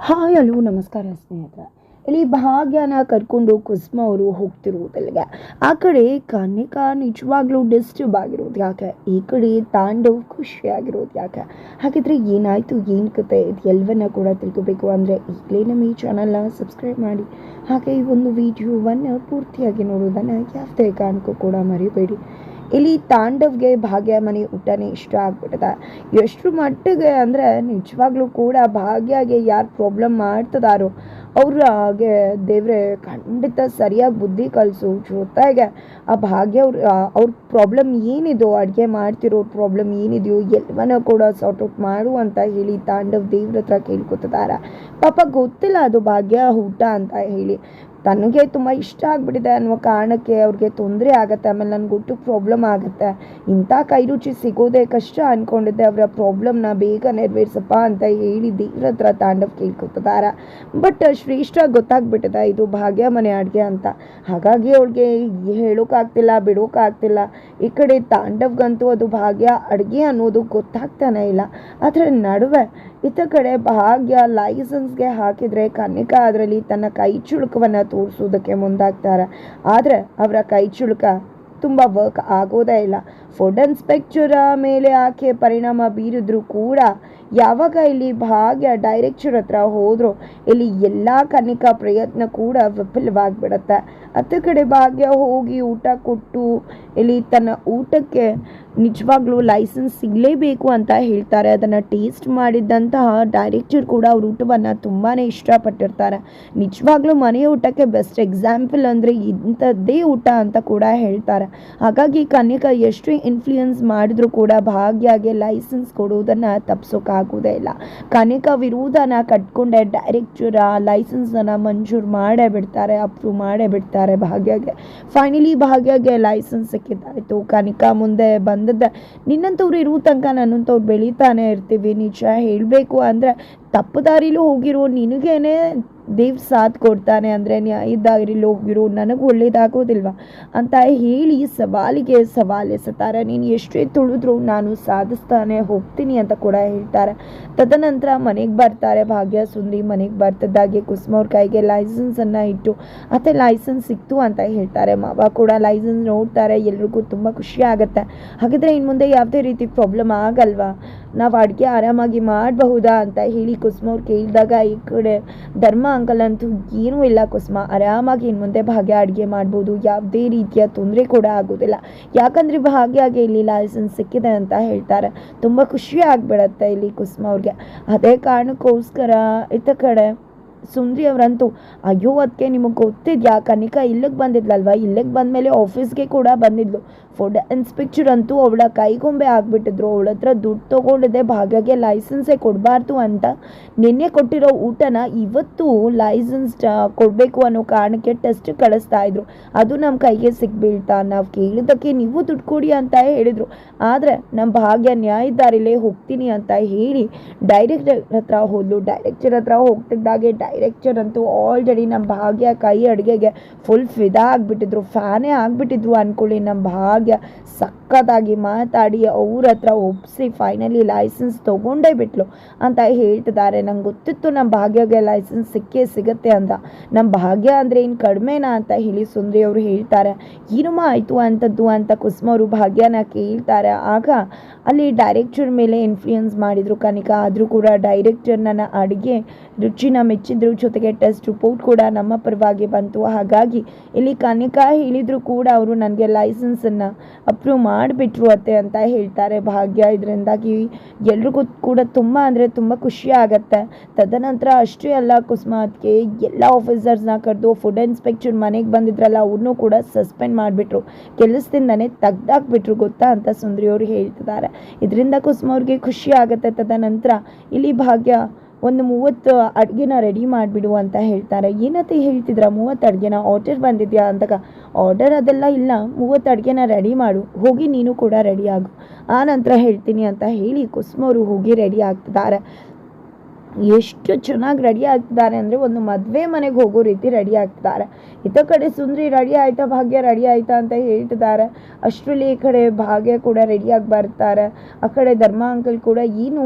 Hi, hello, ನಮಸ್ಕಾರ ಸ್ನೇಹಿತರೆ. ಇಲ್ಲಿ ಭಾಗ್ಯನ ಕರ್ಕೊಂಡು ಕುಸುಮ ಅವರು ಹೋಗ್ತಿರುವುದಲ್ಲಿಗೆ ಆ ಕಡೆ ಕನ್ನಿಕಾ ನಿಜವಾಗ್ಲೂ ಡಿಸ್ಟರ್ಬ್ ಆಗಿರೋದು ಯಾಕೆ? ಈ ಕಡೆ ತಾಂಡವ್ ಖುಷಿಯಾಗಿರೋದು ಯಾಕೆ? ಹಾಗಿದ್ರೆ ಏನಾಯಿತು? ಏನು ಕತೆ? ಇದು ಎಲ್ಲವನ್ನ ಕೂಡ ತಿಳ್ಕೊಬೇಕು ಅಂದರೆ ಈಗಲೇ ನಮ್ಮ ಈ ಚಾನಲ್ನ ಸಬ್ಸ್ಕ್ರೈಬ್ ಮಾಡಿ. ಹಾಗೆ ಈ ಒಂದು ವಿಡಿಯೋವನ್ನು ಪೂರ್ತಿಯಾಗಿ ನೋಡೋದನ್ನು ಯಾವುದೇ ಕಾರಣಕ್ಕೂ ಕೂಡ ಮರಿಬೇಡಿ. ಇಲ್ಲಿ ತಾಂಡವ್ಗೆ ಭಾಗ್ಯ, ಮನೆ ಊಟನೇ ಇಷ್ಟ ಆಗ್ಬಿಟ್ಟದ. ಎಷ್ಟು ಮಟ್ಟಿಗೆ ಅಂದರೆ ನಿಜವಾಗ್ಲೂ ಕೂಡ ಭಾಗ್ಯಗೆ ಯಾರು ಪ್ರಾಬ್ಲಮ್ ಮಾಡ್ತದಾರೋ ಅವ್ರಿಗೆ ದೇವ್ರೆ ಖಂಡಿತ ಸರಿಯಾಗಿ ಬುದ್ಧಿ ಕಲಿಸು, ಜೊತೆಗೆ ಆ ಭಾಗ್ಯ ಅವ್ರ ಅವ್ರ ಪ್ರಾಬ್ಲಮ್ ಏನಿದೋ ಅಡುಗೆ ಮಾಡ್ತಿರೋ ಪ್ರಾಬ್ಲಮ್ ಏನಿದೆಯೋ, ಎಲ್ಲವನ್ನ ಕೂಡ ಸಾರ್ಟ್ಔಟ್ ಮಾಡು ಅಂತ ಹೇಳಿ ತಾಂಡವ್ ದೇವ್ರ ಹತ್ರ ಕೇಳ್ಕೊತಿದ್ದಾರೆ ಪಾಪ ಗೊತ್ತಿಲ್ಲ ಅದು ಭಾಗ್ಯ, ಊಟ ಅಂತ ಹೇಳಿ. ತನಗೆ ತುಂಬ ಇಷ್ಟ ಆಗಿಬಿಟ್ಟಿದೆ ಅನ್ನುವ ಕಾರಣಕ್ಕೆ ಅವ್ರಿಗೆ ತೊಂದರೆ ಆಗುತ್ತೆ, ಆಮೇಲೆ ನನಗೆ ಒಟ್ಟು ಪ್ರಾಬ್ಲಮ್ ಆಗುತ್ತೆ. ಇಂಥ ಕೈ ರುಚಿ ಸಿಗೋದೇ ಕಷ್ಟ ಅಂದ್ಕೊಂಡಿದ್ದೆ ಅವರ ಪ್ರಾಬ್ಲಮ್ನ ಬೇಗ ನೆರವೇರಿಸಪ್ಪ ಅಂತ ಹೇಳಿ ದೇವ್ರ ಹತ್ರ ತಾಂಡವ್ ಕೇಳ್ಕೊತಿದ್ದಾರೆ ಬಟ್ ಶ್ರೇಷ್ಠ ಗೊತ್ತಾಗ್ಬಿಟ್ಟಿದೆ, ಇದು ಭಾಗ್ಯ ಮನೆ ಅಡುಗೆ ಅಂತ. ಹಾಗಾಗಿ ಅವಳಿಗೆ ಹೇಳೋಕ್ಕಾಗ್ತಿಲ್ಲ ಬಿಡೋಕ್ಕಾಗ್ತಿಲ್ಲ ಈ ಕಡೆ ತಾಂಡವ್ಗಂತೂ ಅದು ಭಾಗ್ಯ ಅಡುಗೆ ಅನ್ನೋದು ಗೊತ್ತಾಗ್ತಾನೆ ಇಲ್ಲ. ಅದರ ನಡುವೆ ಇತ್ತ ಕಡೆ ಭಾಗ್ಯ ಲೈಸೆನ್ಸ್ಗೆ ಹಾಕಿದರೆ ಕನಿಕ ಅದರಲ್ಲಿ ತನ್ನ ಕೈ ಚುಳುಕವನ್ನು ತೋರಿಸೋದಕ್ಕೆ ಮುಂದಾಗ್ತಾರೆ. ಆದರೆ ಅವರ ಕೈ ಚುಳುಕ ತುಂಬ ವರ್ಕ್ ಆಗೋದೇ ಇಲ್ಲ. ಫುಡ್ ಇನ್ಸ್ಪೆಕ್ಟರ ಮೇಲೆ ಆಕೆ ಪರಿಣಾಮ ಬೀರಿದ್ರು ಕೂಡ ಯಾವಾಗ ಇಲ್ಲಿ ಭಾಗ್ಯ ಡೈರೆಕ್ಟರ್ ಹತ್ರ ಹೋದ್ರು, ಇಲ್ಲಿ ಎಲ್ಲ ಕನಿಕಾ ಪ್ರಯತ್ನ ಕೂಡ ವಿಫಲವಾಗಿಬಿಡತ್ತೆ. ಅತ್ತ ಕಡೆ ಭಾಗ್ಯ ಹೋಗಿ ಊಟ ಕೊಟ್ಟು ಇಲ್ಲಿ ತನ್ನ ಊಟಕ್ಕೆ ನಿಜವಾಗ್ಲೂ ಲೈಸೆನ್ಸ್ ಸಿಗಲೇಬೇಕು ಅಂತ ಹೇಳ್ತಾರೆ. ಅದನ್ನು ಟೇಸ್ಟ್ ಮಾಡಿದ್ದಂತಹ ಡೈರೆಕ್ಟರ್ ಕೂಡ ಅವ್ರ ಊಟವನ್ನು ತುಂಬಾ ಇಷ್ಟಪಟ್ಟಿರ್ತಾರೆ. ನಿಜವಾಗ್ಲೂ ಮನೆ ಊಟಕ್ಕೆ ಬೆಸ್ಟ್ ಎಕ್ಸಾಂಪಲ್ ಅಂದರೆ ಇಂಥದ್ದೇ ಊಟ ಅಂತ ಕೂಡ ಹೇಳ್ತಾರೆ. ಹಾಗಾಗಿ ಕನಿಕಾ ಎಷ್ಟು ಇನ್ಫ್ಲೂಯೆನ್ಸ್ ಮಾಡಿದ್ರು ಕೂಡ ಭಾಗ್ಯಾಗೆ ಲೈಸೆನ್ಸ್ ಕೊಡುವುದನ್ನು ತಪ್ಪಿಸೋಕ್ಕಾಗೋದೇ ಇಲ್ಲ. ಕನಕ ವಿರೋಧನ ಕಟ್ಕೊಂಡೆ ಡೈರೆಕ್ಟರ್ ಲೈಸೆನ್ಸನ್ನು ಮಂಜೂರು ಮಾಡೇ ಬಿಡ್ತಾರೆ ಅಪ್ರೂವ್ ಮಾಡೇ ಬಿಡ್ತಾರೆ ಭಾಗ್ಯಗೆ. Finally ಭಾಗ್ಯಗೆ licence ಸಿಕ್ಕಿದ್ದಾಯಿತು. ಕನಿಕ ಮುಂದೆ ಬಂದದ್ದ ನಿನ್ನಂಥವ್ರು ಇರುವ ತನಕ ನನ್ನಂಥವ್ರು ಬೆಳೀತಾನೆ ಇರ್ತೀವಿ. ನಿಜ ಹೇಳಬೇಕು ಅಂದರೆ ತಪ್ಪು ದಾರಿಲೂ ಹೋಗಿರೋ, ನಿನಗೇನೆ ದೇವ್ ಸಾಥ್ ಕೊಡ್ತಾನೆ ಅಂದರೆ ನ್ಯಾಯದಾರಿಲಿ ಹೋಗಿರೋ, ನನಗೆ ಒಳ್ಳೇದಾಗೋದಿಲ್ವಾ? ಅಂತ ಹೇಳಿ ಸವಾಲಿಗೆ ಸವಾಲೆಸುತ್ತಾರೆ ನೀನು ಎಷ್ಟೇ ತುಳಿದ್ರು ನಾನು ಸಾಧಿಸ್ತಾನೆ ಹೋಗ್ತೀನಿ ಅಂತ ಕೂಡ ಹೇಳ್ತಾರೆ. ತದನಂತರ ಮನೆಗೆ ಬರ್ತಾರೆ ಭಾಗ್ಯ, ಸುಂದರಿ ಮನೆಗೆ ಬರ್ತದಾಗೆ ಕುಸುಮ ಅವ್ರ ಕೈಗೆ ಲೈಸೆನ್ಸನ್ನು ಇಟ್ಟು ಮತ್ತೆ ಲೈಸೆನ್ಸ್ ಸಿಕ್ತು ಅಂತ ಹೇಳ್ತಾರೆ. ಮಾವ ಕೂಡ ಲೈಸೆನ್ಸ್ ನೋಡ್ತಾರೆ, ಎಲ್ರಿಗೂ ತುಂಬ ಖುಷಿ ಆಗುತ್ತೆ. ಹಾಗಿದ್ರೆ ಇನ್ನು ಮುಂದೆ ಯಾವುದೇ ರೀತಿ ಪ್ರಾಬ್ಲಮ್ ಆಗಲ್ವಾ? ನಾವು ಅಡುಗೆ ಆರಾಮಾಗಿ ಮಾಡಬಹುದಾ? ಅಂತ ಹೇಳಿ ಕುಸುಮ ಅವ್ರು ಕೇಳಿದಾಗ ಈ ಕಡೆ ಧರ್ಮ ಅಂಕಲ್ ಅಂತೂ ಏನೂ ಇಲ್ಲ ಕುಸುಮ. ಆರಾಮಾಗಿ ಇನ್ನು ಮುಂದೆ ಭಾಗ್ಯ ಅಡುಗೆ ಮಾಡ್ಬೋದು. ಯಾವುದೇ ರೀತಿಯ ತೊಂದರೆ ಕೂಡ ಆಗೋದಿಲ್ಲ. ಯಾಕಂದರೆ ಭಾಗ್ಯಗೆ ಇಲ್ಲಿ ಲೈಸೆನ್ಸ್ ಸಿಕ್ಕಿದೆ ಅಂತ ಹೇಳ್ತಾರೆ. ತುಂಬ ಖುಷಿ ಆಗಿಬಿಡತ್ತೆ ಇಲ್ಲಿ ಕುಸುಮ ಅವ್ರಿಗೆ. ಅದೇ ಕಾರಣಕ್ಕೋಸ್ಕರ ಇತ್ತ ಕಡೆ ಸುಂದ್ರಿ ಅವರಂತೂ, ಅಯ್ಯೋ ಅದಕ್ಕೆ ನಿಮಗೆ ಗೊತ್ತಿದ್ಯಾ ಕನಿಕ ಇಲ್ಲಿಗೆ ಬಂದಿದ್ಲಲ್ವ? ಇಲ್ಲಿಗೆ ಬಂದಮೇಲೆ ಆಫೀಸ್ಗೆ ಕೂಡ ಬಂದಿದ್ಲು. ಫುಡ್ ಇನ್ಸ್ಪೆಕ್ಟರ್ ಅಂತೂ ಅವಳ ಕೈಗೊಂಬೆ ಆಗಿಬಿಟ್ಟಿದ್ರು. ಅವಳ ಹತ್ರ ದುಡ್ಡು ತೊಗೊಂಡಿದ್ದೆ, ಭಾಗ್ಯಗೆ ಲೈಸೆನ್ಸೇ ಕೊಡಬಾರ್ದು ಅಂತ. ನಿನ್ನೆ ಕೊಟ್ಟಿರೋ ಊಟನ ಇವತ್ತು ಲೈಸೆನ್ಸ್ ಕೊಡಬೇಕು ಅನ್ನೋ ಕಾರಣಕ್ಕೆ ಟೆಸ್ಟ್ ಕಳಿಸ್ತಾ ಇದ್ರು. ಅದು ನಮ್ಮ ಕೈಗೆ ಸಿಕ್ಬೀಳ್ತಾ ನಾವು ಕೇಳಿದ್ದಕ್ಕೆ ನೀವು ದುಡ್ಡು ಕೊಡಿ ಅಂತ ಹೇಳಿದರು. ಆದರೆ ನಮ್ಮ ಭಾಗ್ಯ ನ್ಯಾಯದಾರಿಲೇ ಹೋಗ್ತೀನಿ ಅಂತ ಹೇಳಿ ಡೈರೆಕ್ಟರ್ ಹತ್ರ ಹೋದ್ಲು. ಡೈರೆಕ್ಟರ್ ಹತ್ರ ಹೋಗ್ತಿದ್ದಾಗೆ ಡೈರೆಕ್ಟರ್ ಅಂತೂ ಆಲ್ರೆಡಿ ನಮ್ಮ ಭಾಗ್ಯ ಕೈ ಅಡುಗೆಗೆ ಫುಲ್ ಫಿದಾ ಆಗಿಬಿಟ್ಟಿದ್ರು ಫ್ಯಾನೇ ಆಗಿಬಿಟ್ಟಿದ್ರು ಅಂದ್ಕೊಳ್ಳಿ ನಮ್ಮ ಭಾಗ್ಯ. ಸಖತ್ತಾಗಿ ಮಾತಾಡಿ, ಅವ್ರ ಹತ್ರ ಒಪ್ಪಿಸಿ ಫೈನಲಿ ಲೈಸೆನ್ಸ್ ತೊಗೊಂಡೇ ಬಿಟ್ಲು ಅಂತ ಹೇಳ್ತಿದ್ದಾರೆ. ನಂಗೆ ಗೊತ್ತಿತ್ತು ನಮ್ಮ ಭಾಗ್ಯಗೆ ಲೈಸೆನ್ಸ್ ಸಿಕ್ಕೇ ಸಿಗುತ್ತೆ ಅಂತ. ನಮ್ಮ ಭಾಗ್ಯ ಅಂದರೆ ಏನು ಕಡಿಮೆನಾ ಅಂತ ಹೇಳಿ ಸುಂದ್ರಿ ಅವರು ಹೇಳ್ತಾರೆ. ಏನಮ್ಮ ಆಯಿತು ಅಂಥದ್ದು ಅಂತ ಕುಸುಮ ಅವರು ಭಾಗ್ಯನ ಕೇಳ್ತಾರೆ. ಆಗ ಅಲ್ಲಿ ಡೈರೆಕ್ಟರ್ ಮೇಲೆ ಇನ್ಫ್ಲೂಯೆನ್ಸ್ ಮಾಡಿದರು ಕನಿಕ. ಆದರೂ ಕೂಡ ಡೈರೆಕ್ಟರ್ ನನ್ನ ಅಡುಗೆ ರುಚಿನ ಮೆಚ್ಚಿದ್ರು ಜೊತೆಗೆ ಟೆಸ್ಟ್ ರಿಪೋರ್ಟ್ ಕೂಡ ನಮ್ಮ ಪರವಾಗಿ ಬಂತು. ಹಾಗಾಗಿ ಇಲ್ಲಿ ಕನಿಕಾ ಹೇಳಿದ್ರು ಕೂಡ ಅವರು ನನಗೆ ಲೈಸೆನ್ಸನ್ನು ಅಪ್ರೂವ್ ಮಾಡಿಬಿಟ್ರು ಅತ್ತೆ ಅಂತ ಹೇಳ್ತಾರೆ ಭಾಗ್ಯ. ಇದರಿಂದಾಗಿ ಎಲ್ರಿಗೂ ಕೂಡ ತುಂಬ ಅಂದರೆ ತುಂಬ ಖುಷಿ ಆಗುತ್ತೆ. ತದನಂತರ ಅಷ್ಟೇ ಅಲ್ಲ ಕುಸ್ಮಾತ್ಗೆ ಎಲ್ಲ ಆಫೀಸರ್ಸ್ನ ಕರೆದು ಫುಡ್ ಇನ್ಸ್ಪೆಕ್ಟರ್ ಮನೆಗೆ ಬಂದಿದ್ರಲ್ಲ ಅವ್ರನ್ನೂ ಕೂಡ ಸಸ್ಪೆಂಡ್ ಮಾಡಿಬಿಟ್ರು. ಕೆಲಸದಿಂದನೇ ತೆಗ್ದಾಕ್ಬಿಟ್ರು ಗೊತ್ತಾ ಅಂತ ಸುಂದರಿ ಅವರು ಹೇಳ್ತಿದ್ದಾರೆ. ಇದರಿಂದ ಕುಸುಮ ಅವ್ರಿಗೆ ಖುಷಿ ಆಗುತ್ತೆ. ತದನಂತರ ಇಲ್ಲಿ ಭಾಗ್ಯ ಒಂದು ಮೂವತ್ತು ಅಡುಗೆನ ರೆಡಿ ಮಾಡಿಬಿಡು ಅಂತ ಹೇಳ್ತಾರೆ. ಏನಂತ ಹೇಳ್ತಿದ್ರ? ಮೂವತ್ತು ಅಡುಗೆನ? ಆರ್ಡರ್ ಬಂದಿದ್ಯಾ ಅಂದಾಗ ಆರ್ಡರ್ ಅದೆಲ್ಲ ಇಲ್ಲ. ಮೂವತ್ತು ಅಡುಗೆನ ರೆಡಿ ಮಾಡು. ಹೋಗಿ ನೀನು ಕೂಡ ರೆಡಿ ಆಗು. ಆ ನಂತರ ಹೇಳ್ತೀನಿ ಅಂತ ಹೇಳಿ ಕುಸುಮವರು ಹೋಗಿ ರೆಡಿ ಆಗ್ತಿದ್ದಾರೆ. ಎಷ್ಟು ಚೆನ್ನಾಗಿ ರೆಡಿ ಆಗ್ತಿದ್ದಾರೆ ಅಂದರೆ ಒಂದು ಮದುವೆ ಮನೆಗೆ ಹೋಗೋ ರೀತಿ ರೆಡಿ ಆಗ್ತಿದ್ದಾರೆ ಇತ್ತ ಕಡೆ ಸುಂದ್ರಿ ರೆಡಿ ಆಯ್ತಾ, ಭಾಗ್ಯ ರೆಡಿ ಆಯ್ತಾ ಅಂತ ಹೇಳ್ತಿದ್ದಾರೆ. ಅಷ್ಟರಲ್ಲಿ ಈ ಕಡೆ ಭಾಗ್ಯ ಕೂಡ ರೆಡಿಯಾಗಿ ಬರ್ತಾರೆ. ಆ ಕಡೆ ಧರ್ಮ ಅಂಕಲ್ ಕೂಡ, ಏನು,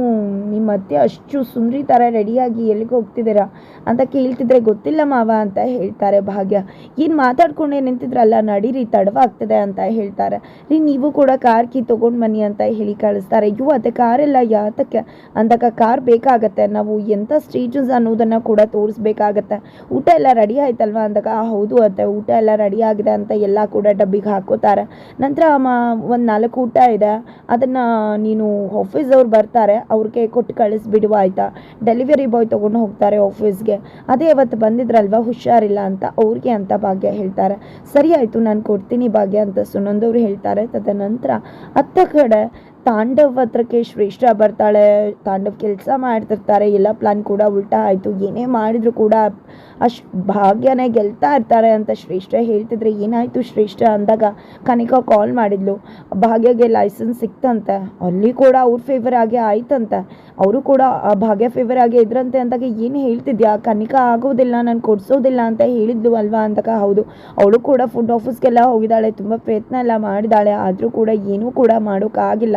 ನಿಮ್ಮ ಅತ್ತೆ ಅಷ್ಟು ಸುಂದ್ರಿ ಥರ ರೆಡಿಯಾಗಿ ಎಲ್ಲಿಗೆ ಹೋಗ್ತಿದ್ದೀರಾ? ಅಂತ ಕೇಳ್ತಿದ್ರೆ, ಗೊತ್ತಿಲ್ಲ ಮಾವ ಅಂತ ಹೇಳ್ತಾರೆ ಭಾಗ್ಯ. ಏನು ಮಾತಾಡ್ಕೊಂಡೇ ನಿಂತಿದ್ರಲ್ಲ, ನಡೀರಿ, ತಡವಾಗ್ತದೆ ಅಂತ ಹೇಳ್ತಾರೆ. ರೀ, ನೀವು ಕೂಡ ಕಾರ್ ಕಿ ತೊಗೊಂಡು ಬನ್ನಿ ಅಂತ ಹೇಳಿ ಕಳಿಸ್ತಾರೆ. ಅಯ್ಯೋ ಅದೇ ಕಾರೆಲ್ಲ ಯಾತಕ್ಕೆ? ಅಂದಾಗ, ಕಾರ್ ಬೇಕಾಗತ್ತೆ, ನಾವು ಎಂಥ ಸ್ಟೇಜಸ್ ಅನ್ನೋದನ್ನು ಕೂಡ ತೋರಿಸ್ಬೇಕಾಗತ್ತೆ. ಊಟ ಎಲ್ಲ ರೆಡಿ ಆಯ್ತಲ್ವಾ ಅಂದಾಗ "ಆ, ಹೌದು ಅಂತ ಊಟ ಎಲ್ಲ ರೆಡಿ ಆಗಿದೆ ಅಂತ ಎಲ್ಲ ಕೂಡ ಡಬ್ಬಿಗೆ ಹಾಕೋತಾರೆ. ನಂತರ ಒಂದು ನಾಲ್ಕು ಊಟ ಇದೆ ಅದನ್ನು ನೀನು ಆಫೀಸ್ ಅವ್ರು ಬರ್ತಾರೆ ಅವ್ರಿಗೆ ಕೊಟ್ಟು ಕಳಿಸ್ಬಿಡುವ ಆಯಿತಾ. ಡೆಲಿವರಿ ಬಾಯ್ ತೊಗೊಂಡು ಹೋಗ್ತಾರೆ ಆಫೀಸ್ಗೆ ಅದೇ ಇವತ್ತು ಬಂದಿದ್ರಲ್ವ ಹುಷಾರಿಲ್ಲ ಅಂತ ಅವ್ರಿಗೆ ಅಂತ ಭಾಗ್ಯ ಹೇಳ್ತಾರೆ. ಸರಿ ಆಯಿತು ನಾನು ಕೊಡ್ತೀನಿ ಭಾಗ್ಯ ಅಂತ ಸುನಂದವ್ರು ಹೇಳ್ತಾರೆ. ತದನಂತರ ಅತ್ತ ಕಡೆ ತಾಂಡವ್ ಹತ್ರಕ್ಕೆ ಶ್ರೇಷ್ಠ ಬರ್ತಾಳೆ, ತಾಂಡವ್ ಕೆಲಸ ಮಾಡ್ತಿರ್ತಾರೆ, ಎಲ್ಲ ಪ್ಲಾನ್ ಕೂಡ ಉಲ್ಟಾ ಆಯಿತು. ಏನೇ ಮಾಡಿದ್ರು ಕೂಡ ಅಷ್ಟು ಭಾಗ್ಯನೇ ಗೆಲ್ತಾ ಇರ್ತಾರೆ ಅಂತ ಶ್ರೇಷ್ಠ ಹೇಳ್ತಿದ್ರೆ ಏನಾಯಿತು? ಶ್ರೇಷ್ಠ ಅಂದಾಗ ಕನಿಕ ಕಾಲ್ ಮಾಡಿದ್ಲು. ಭಾಗ್ಯಗೆ ಲೈಸೆನ್ಸ್ ಸಿಕ್ತಂತೆ. ಅಲ್ಲಿ ಕೂಡ ಅವ್ರ ಫೇವರ್ ಆಗಿ ಆಯ್ತಂತೆ. ಅವರು ಕೂಡ ಆ ಭಾಗ್ಯ ಫೇವರ್ ಆಗಿ ಇದ್ರಂತೆ ಅಂದಾಗ ಏನು ಹೇಳ್ತಿದ್ಯಾ? ಕನಿಕ ಆಗೋದಿಲ್ಲ, ನಾನು ಕೊಡ್ಸೋದಿಲ್ಲ ಅಂತ ಹೇಳಿದ್ಲು ಅಲ್ವಾ ಅಂದಾಗ? ಹೌದು. ಅವಳು ಕೂಡ ಫುಡ್ ಆಫೀಸ್ಗೆಲ್ಲ ಹೋಗಿದ್ದಾಳೆ, ತುಂಬ ಪ್ರಯತ್ನ ಎಲ್ಲ ಮಾಡಿದಾಳೆ ಆದರೂ ಕೂಡ ಏನೂ ಕೂಡ ಮಾಡೋಕ್ಕಾಗಿಲ್ಲ.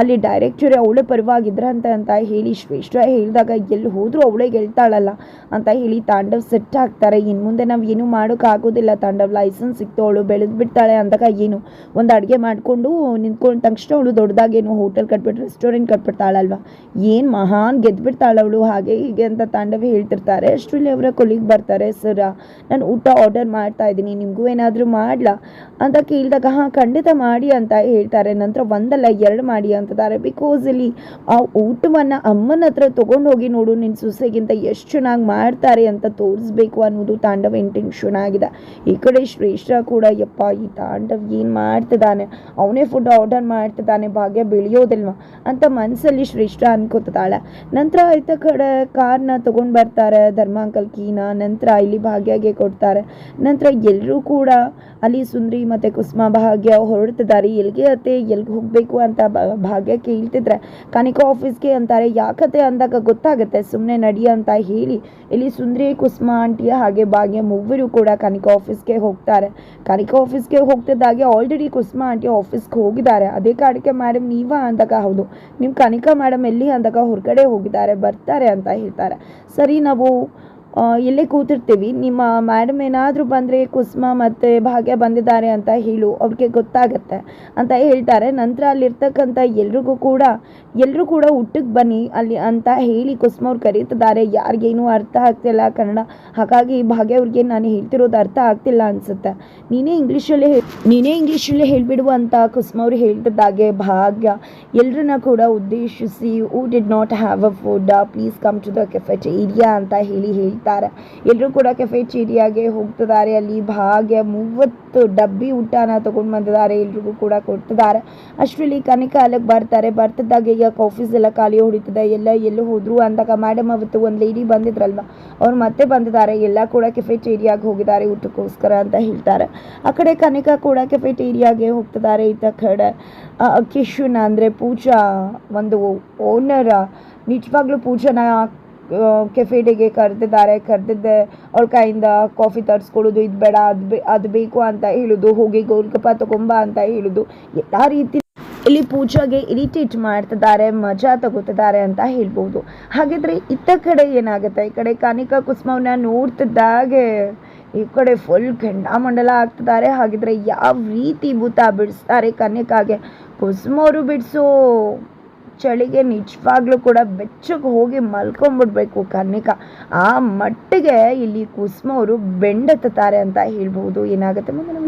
ಅಲ್ಲಿ ಡೈರೆಕ್ಟರ್ ಅವಳೇ ಪರವಾಗಿದ್ರ ಅಂತ ಅಂತ ಹೇಳಿ ಶ್ರೇಷ್ಠ ಹೇಳಿದಾಗ ಎಲ್ಲಿ ಹೋದರೂ ಅವಳೇ ಗೆಲ್ತಾಳಲ್ಲ ಅಂತ ಹೇಳಿ ತಾಂಡವ್ ಸೆಟ್ ಆಗ್ತಾರೆ ಇನ್ನು ಮುಂದೆ ನಾವು ಏನೂ ಮಾಡೋಕ್ಕಾಗೋದಿಲ್ಲ ತಾಂಡವ್ ಲೈಸೆನ್ಸ್ ಸಿಕ್ತು, ಅವಳು ಬೆಳೆದು ಬಿಡ್ತಾಳೆ ಅಂದಾಗ ಏನು? ಒಂದು ಅಡುಗೆ ಮಾಡಿಕೊಂಡು ನಿಂತ್ಕೊಂಡ ತಕ್ಷಣ ಅವಳು ದೊಡ್ಡದಾಗೇನು ಹೋಟೆಲ್ ಕಟ್ಬಿಟ್ಟು ರೆಸ್ಟೋರೆಂಟ್ ಕಟ್ಬಿಡ್ತಾಳಲ್ವ? ಏನು ಮಹಾನ್ ಗೆದ್ಬಿಡ್ತಾಳೆ ಅವಳು. ಹಾಗೆ ಹೀಗೆ ಅಂತ ತಾಂಡವ್ ಹೇಳ್ತಿರ್ತಾರೆ. ಅಷ್ಟರಲ್ಲಿ ಅವರ ಕೊಲಿಗೆ ಬರ್ತಾರೆ, ಸರ, ನಾನು ಊಟ ಆರ್ಡರ್ ಮಾಡ್ತಾ ಇದ್ದೀನಿ, ನಿಮಗೂ ಏನಾದರೂ ಮಾಡಲಾ? ಅಂತ ಕೇಳಿದಾಗ, ಹಾಂ, ಖಂಡಿತ ಮಾಡಿ ಅಂತ ಹೇಳ್ತಾರೆ. ನಂತರ ಒಂದಲ್ಲ, ಎರಡು ಮಾಡಿ ಅಂತಿದ್ದಾರೆ ಬಿಕಾಸ್ ಇಲ್ಲಿ ಆ ಊಟವನ್ನು ಅಮ್ಮನ ಹತ್ರ ತೊಗೊಂಡು ಹೋಗಿ ನೋಡು ನಿನ್ನ ಸೊಸೆಗಿಂತ ಎಷ್ಟು ಚೆನ್ನಾಗಿ ಮಾಡ್ತಾರೆ ಅಂತ ತೋರಿಸ್ಬೇಕು ಅನ್ನೋದು ತಾಂಡವ ಇಂಟೆನ್ಷನ್ ಆಗಿದೆ. ಈ ಕಡೆ ಶ್ರೇಷ್ಠ ಕೂಡ, ಯಪ್ಪ, ಈ ತಾಂಡವ್ ಏನು ಮಾಡ್ತಿದ್ದಾನೆ? ಅವನೇ ಫುಡ್ ಆರ್ಡರ್ ಮಾಡ್ತಿದ್ದಾನೆ, ಭಾಗ್ಯ ಬೆಳೆಯೋದಿಲ್ವ? ಅಂತ ಮನಸ್ಸಲ್ಲಿ ಶ್ರೇಷ್ಠ ಅನ್ಕೋತಿದ್ದಾಳೆ. ನಂತರ ಆಯ್ತ ಕಡೆ ಕಾರ್ನ ತೊಗೊಂಡು ಬರ್ತಾರೆ, ಧರ್ಮಾಂಕಲ್ ಕೀನ. ನಂತರ ಇಲ್ಲಿ ಭಾಗ್ಯಗೆ ಕೊಡ್ತಾರೆ. ನಂತರ ಎಲ್ಲರೂ ಕೂಡ ಅಲ್ಲಿ ಸುಂದ್ರಿ ಮತ್ತು ಕುಸುಮ ಭಾಗ್ಯ ಹೊರಡ್ತಿದ್ದಾರೆ. ಎಲ್ಲಿಗೆ ಅತ್ತೆ ಎಲ್ಲಿಗೆ ಹೋಗಬೇಕು ಅಂತ ಬ- ಭಾಗ್ಯ ಕೇಳ್ತಿದ್ರೆ ಕನಿಕಾ ಆಫೀಸ್ಗೆ ಅಂತಾರೆ ಯಾಕತೆ ಅಂದಾಗ ಗೊತ್ತಾಗುತ್ತೆ ಸುಮ್ಮನೆ ನಡಿ ಅಂತ ಹೇಳಿ. ಇಲ್ಲಿ ಸುಂದ್ರಿ, ಕುಸುಮ ಆಂಟಿಯ ಹಾಗೆ ಭಾಗ್ಯ ಮೂವರು ಕೂಡ ಕನಿಕಾ ಆಫೀಸ್ಗೆ ಹೋಗ್ತಾರೆ. ಕನಿಕಾ ಆಫೀಸ್ಗೆ ಹೋಗ್ತಿದ್ದಾಗೆ ಆಲ್ರೆಡಿ ಕುಸುಮ ಆಂಟಿ ಆಫೀಸ್ಗೆ ಹೋಗಿದ್ದಾರೆ. ಅದೇ ಕಾರಣಕ್ಕೆ ಮೇಡಮ್ ನೀವ ಅಂದಾಗ ಹೌದು. ನಿಮ್ಮ ಕನಿಕಾ ಮೇಡಮ್ ಎಲ್ಲಿ ಅಂದಾಗ ಹೊರಗಡೆ ಹೋಗಿದ್ದಾರೆ, ಬರ್ತಾರೆ ಅಂತ ಹೇಳ್ತಾರೆ. ಸರಿ, ನಾವು ಇಲ್ಲೇ ಕೂತಿರ್ತೀವಿ. ನಿಮ್ಮ ಮ್ಯಾಡಮ್ ಏನಾದರೂ ಬಂದರೆ ಕುಸುಮ ಮತ್ತು ಭಾಗ್ಯ ಬಂದಿದ್ದಾರೆ ಅಂತ ಹೇಳು, ಅವ್ರಿಗೆ ಗೊತ್ತಾಗತ್ತೆ ಅಂತ ಹೇಳ್ತಾರೆ. ನಂತರ ಅಲ್ಲಿರ್ತಕ್ಕಂಥ ಎಲ್ರಿಗೂ ಕೂಡ ಎಲ್ಲರೂ ಕೂಡ ಊಟಕ್ಕೆ ಬನ್ನಿ ಅಲ್ಲಿ ಅಂತ ಹೇಳಿ ಕುಸುಮ ಅವ್ರು ಕರೀತಿದ್ದಾರೆ. ಯಾರಿಗೇನು ಅರ್ಥ ಆಗ್ತಿಲ್ಲ ಕನ್ನಡ. ಹಾಗಾಗಿ ಭಾಗ್ಯ ಅವ್ರಿಗೆ ನಾನು ಹೇಳ್ತಿರೋದು ಅರ್ಥ ಆಗ್ತಿಲ್ಲ ಅನಿಸುತ್ತೆ. ನೀನೇ ಇಂಗ್ಲೀಷಲ್ಲೇ ನೀನೇ ಇಂಗ್ಲೀಷಲ್ಲೇ ಹೇಳಿಬಿಡು ಅಂತ ಕುಸುಮ ಅವ್ರು ಹೇಳ್ತಿದ್ದಾಗೆ ಭಾಗ್ಯ. ಎಲ್ಲರನ್ನ ಕೂಡ ಉದ್ದೇಶಿಸಿ you did not have a food please come to the cafeteria ಅಂತ ಹೇಳಿ ಹೇಳಿ ಹೇಳ್ತಾರೆ ಎಲ್ಲರೂ ಕೂಡ ಕೆಫೆಟೇರಿಯಾಗೆ ಹೋಗ್ತಿದ್ದಾರೆ. ಅಲ್ಲಿ ಭಾಗ್ಯ ಮೂವತ್ತು ಡಬ್ಬಿ ಊಟನ ತಗೊಂಡು ಬಂದಿದ್ದಾರೆ. ಎಲ್ರಿಗೂ ಕೂಡ ಕೊಡ್ತಿದ್ದಾರೆ. ಅಷ್ಟರಲ್ಲಿ ಕನಿಕ ಅಲ್ಲಿಗೆ ಬರ್ತಾರೆ. ಬರ್ತಿದ್ದಾಗ ಈಗ ಆಫೀಸ್ ಎಲ್ಲ ಖಾಲಿ ಹೊಡಿತದೆ. ಎಲ್ಲ ಎಲ್ಲಿ ಹೋದ್ರು ಅಂದಾಗ ಮೇಡಮ್ ಅವತ್ತು ಒಂದು ಲೇಡಿ ಬಂದಿದ್ರಲ್ವ? ಅವ್ರು ಮತ್ತೆ ಬಂದಿದ್ದಾರೆ. ಎಲ್ಲ ಕೂಡ ಕೆಫೆಟೇರಿಯಾಗೆ ಹೋಗಿದ್ದಾರೆ. ಊಟಕ್ಕೋಸ್ಕರ ಅಂತ ಹೇಳ್ತಾರೆ. ಆ ಕಡೆ ಕನಿಕಾ ಕೂಡ ಕೆಫೆಟೇರಿಯಾಗೆ ಹೋಗ್ತಿದ್ದಾರೆ. ಈತ ಕಡೆ ಕಿಶುನ ಅಂದರೆ ಪೂಜಾ, ಒಂದು ಓನರ್ ನಿಜವಾಗ್ಲೂ ಪೂಜಾನ ಕೆಫೆಟಿಗೆ ಕರೆದಿದ್ದಾರೆ, ಕರೆದಿದ್ದೆ, ಅವಳ ಕೈಯಿಂದ ಕಾಫಿ ತರಿಸ್ಕೊಳ್ಳೋದು ಇದು ಬೇಡ, ಅದು ಬೇ, ಅದು ಬೇಕು ಅಂತ ಹೇಳೋದು, ಹೋಗಿ ಗೋಲ್ಗಪ್ಪ ತಗೊಂಬ ಅಂತ ಹೇಳೋದು. ಎಲ್ಲ ರೀತಿ ಇಲ್ಲಿ ಪೂಜಾಗೆ ಇರಿಟೇಟ್ ಮಾಡ್ತಿದ್ದಾರೆ, ಮಜಾ ತಗೋತಿದ್ದಾರೆ ಅಂತ ಹೇಳ್ಬೋದು. ಹಾಗಿದ್ರೆ ಇತ್ತ ಕಡೆ ಏನಾಗುತ್ತೆ? ಈ ಕಡೆ ಕಾನಿಕಾ ಕುಸುಮವನ್ನ ನೋಡ್ತಿದ್ದಾಗೆ, ಈ ಕಡೆ ಫುಲ್ ಕೆಂಡಾಮಂಡಲ ಆಗ್ತಿದ್ದಾರೆ. ಹಾಗಿದ್ರೆ ಯಾವ ರೀತಿ ಭೂತ ಬಿಡಿಸ್ತಾರೆ ಕನ್ಯಕಾಗೆ ಕುಸುಮವರು ಬಿಡಿಸೋ ಚಳಿಗೆ ನಿಜವಾಗ್ಲೂ ಕೂಡ ಬೆಚ್ಚಗೆ ಹೋಗಿ ಮಲ್ಕೊಂಡ್ಬಿಡ್ಬೇಕು ಕನ್ನಿಕ ಆ ಮಟ್ಟಿಗೆ ಇಲ್ಲಿ ಕುಸುಮ ಅವರು ಬೆಂಡೆತ್ತಾರೆ ಅಂತ ಹೇಳ್ಬೋದು ಏನಾಗುತ್ತೆ ಮುಂದೆ